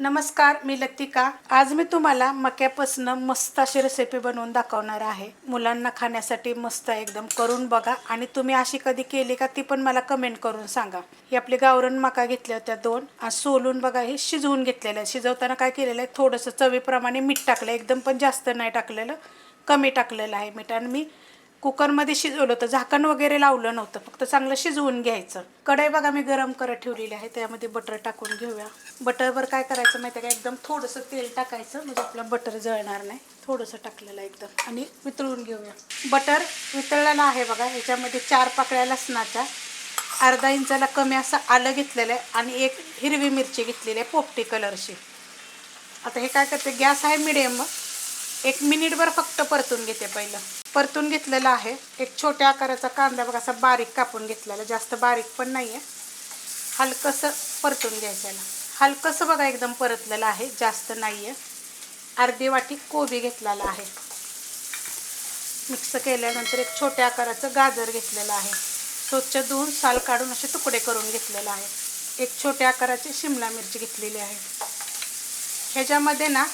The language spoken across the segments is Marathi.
नमस्कार मी लतिका. आज मी तुम्हाला मक्यापासून मस्त अशी रेसिपी बनवून दाखवणार आहे. मुलांना खाण्यासाठी मस्त एकदम करून बघा. आणि तुम्ही अशी कधी केली का ती पण मला कमेंट करून सांगा. ही आपली गावरण मका घेतल्या होत्या दोन. आणि सोलून बघा हे शिजवून घेतलेलं आहे. शिजवताना काय केलेलं आहे? थोडंसं चवीप्रमाणे मीठ टाकलं. एकदम पण जास्त नाही टाकलेलं. कमी टाकलेलं आहे मीठ. आणि मी कुकरमध्ये शिजवलं होतं झाकण वगैरे लावलं नव्हतं फक्त चांगलं शिजवून घ्यायचं. कढई बघा मी गरम करत ठेवलेली आहे त्यामध्ये बटर टाकून घेऊया. बटरवर काय करायचं माहिती आहे का? एकदम थोडंसं तेल टाकायचं म्हणजे आपलं बटर जळणार नाही. थोडंसं टाकलेलं आहे एकदम. आणि वितळून घेऊया. बटर वितळलेलं आहे बघा ह्याच्यामध्ये चार पाकळ्या लसणाच्या. अर्धा इंचाला कमी असं आलं घेतलेलं आहे आणि एक हिरवी मिरची घेतलेली आहे पोपटी कलरची. आता हे काय करते गॅस आहे मिडियम एक मिनिटभर फक्त परतून घेते पहिलं. परतून घेतलेलं आहे. एक छोट्या आकाराचा कांदा बघा असा बारीक कापून घेतलेला जास्त बारीक पण नाही आहे हलकंसं परतून घ्यायचं. हलकंसं बघा एकदम परतलेलं आहे जास्त नाही आहे अर्धी वाटी कोबी घेतलेला आहे. मिक्स केल्यानंतर एक छोट्या आकाराचं गाजर घेतलेलं आहे. स्वच्छ धुवून साल काढून असे तुकडे करून घेतलेलं आहे. एक छोट्या आकाराची शिमला मिरची घेतलेली आहे. ह्याच्यामध्ये ना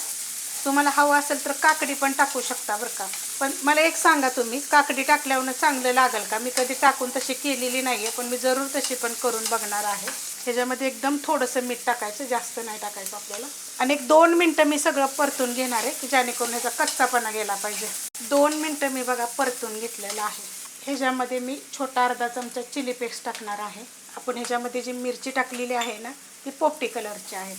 तुम्हाला हवं असेल तर काकडी पण टाकू शकता बरं का. पण मला एक सांगा तुम्ही काकडी टाकल्यावर चांगलं लागेल का? मी कधी टाकून तशी केलेली नाही आहे पण मी जरूर तशी पण करून बघणार आहे. ह्याच्यामध्ये एकदम थोडंसं मीठ टाकायचं जास्त नाही टाकायचं आपल्याला. आणि एक दोन मिनटं मी सगळं परतून घेणार आहे की जेणेकरून ह्याचा कच्चापणा गेला पाहिजे. दोन मिनटं मी बघा परतून घेतलेलं आहे. ह्याच्यामध्ये मी छोटा अर्धा चमचा चिली पेस्ट टाकणार आहे. आपण ह्याच्यामध्ये जी मिरची टाकलेली आहे ना ती पोपटी कलरची आहे.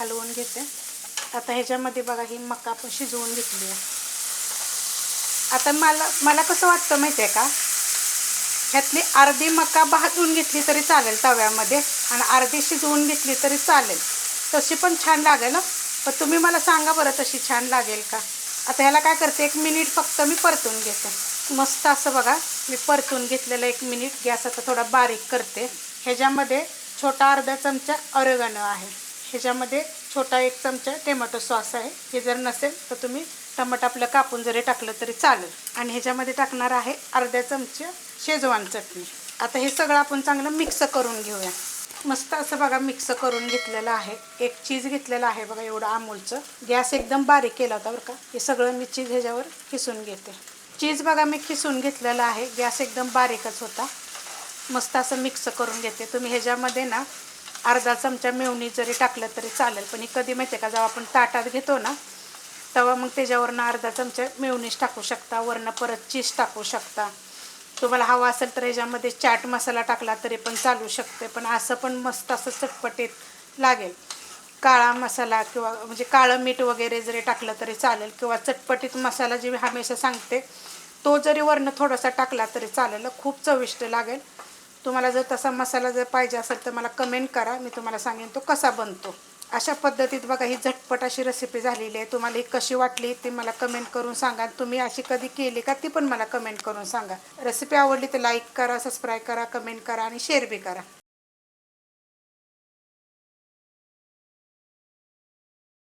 हलवून घेते. आता ह्याच्यामध्ये बघा ही मका आपण शिजवून घेतली आहे. आता मला मला कसं वाटतं माहिती आहे का? ह्यातली अर्धी मका भाजून घेतली तरी चालेल तव्यामध्ये आणि अर्धी शिजवून घेतली तरी चालेल. तशी पण छान लागेल ना पण तुम्ही मला सांगा बरं तशी छान लागेल का? आता ह्याला काय करते एक मिनिट फक्त मी परतून घेते. मस्त असं बघा मी परतून घेतलेलं एक मिनिट गॅस आता थोडा बारीक करते. ह्याच्यामध्ये छोटा अर्धा चमचा ऑरेगॅनो आहे. ह्याच्यामध्ये छोटा एक चमचा टोमॅटो सॉस आहे. हे जर नसेल तर तुम्ही टमाट आपलं कापून जरी टाकलं तरी चालेल. आणि ह्याच्यामध्ये टाकणार आहे अर्ध्या चमचा शेजवान चटणी. आता हे सगळं आपण चांगलं मिक्स करून घेऊया. मस्त असं बघा मिक्स करून घेतलेलं आहे. एक चीज घेतलेलं आहे बघा एवढं अमूलचं. गॅस एकदम बारीक केला होता बरं का. हे सगळं मी चीज ह्याच्यावर खिसून घेते. चीज बघा मी खिसून घेतलेलं आहे. गॅस एकदम बारीकच होता. मस्त असं मिक्स करून घेते. तुम्ही ह्याच्यामध्ये ना अर्धा चमचा मेवणी जरी टाकलं तरी चालेल पण ही कधी माहिती आहे का जेव्हा आपण ताटात घेतो ना तेव्हा मग त्याच्यावरनं अर्धा चमचा मेवणीस टाकू शकता वरनं परत चीज टाकू शकता. तुम्हाला हवा असेल तर याच्यामध्ये चाट मसाला टाकला तरी पण चालू शकते पण असं पण मस्त असं चटपटीत लागेल. काळा मसाला किंवा म्हणजे काळं मीठ वगैरे जरी टाकलं तरी चालेल किंवा चटपटीत मसाला जे मी हमेशा सांगते तो जरी वरनं थोडासा टाकला तरी चालेल खूप चविष्ट लागेल. तुम्हाला जर तसा मसाला जर पाहिजे असेल तर मला कमेंट करा. मी तुम्हाला सांगेन तो कसा बनतो. अशा पद्धतीत बघा ही झटपट अशी रेसिपी झालेली आहे. तुम्हाला ही कशी वाटली ती मला कमेंट करून सांगा. तुम्ही अशी कधी केली का ती पण मला कमेंट करून सांगा. रेसिपी आवडली तर लाईक करा सबस्क्राईब करा कमेंट करा आणि शेअर बी करा.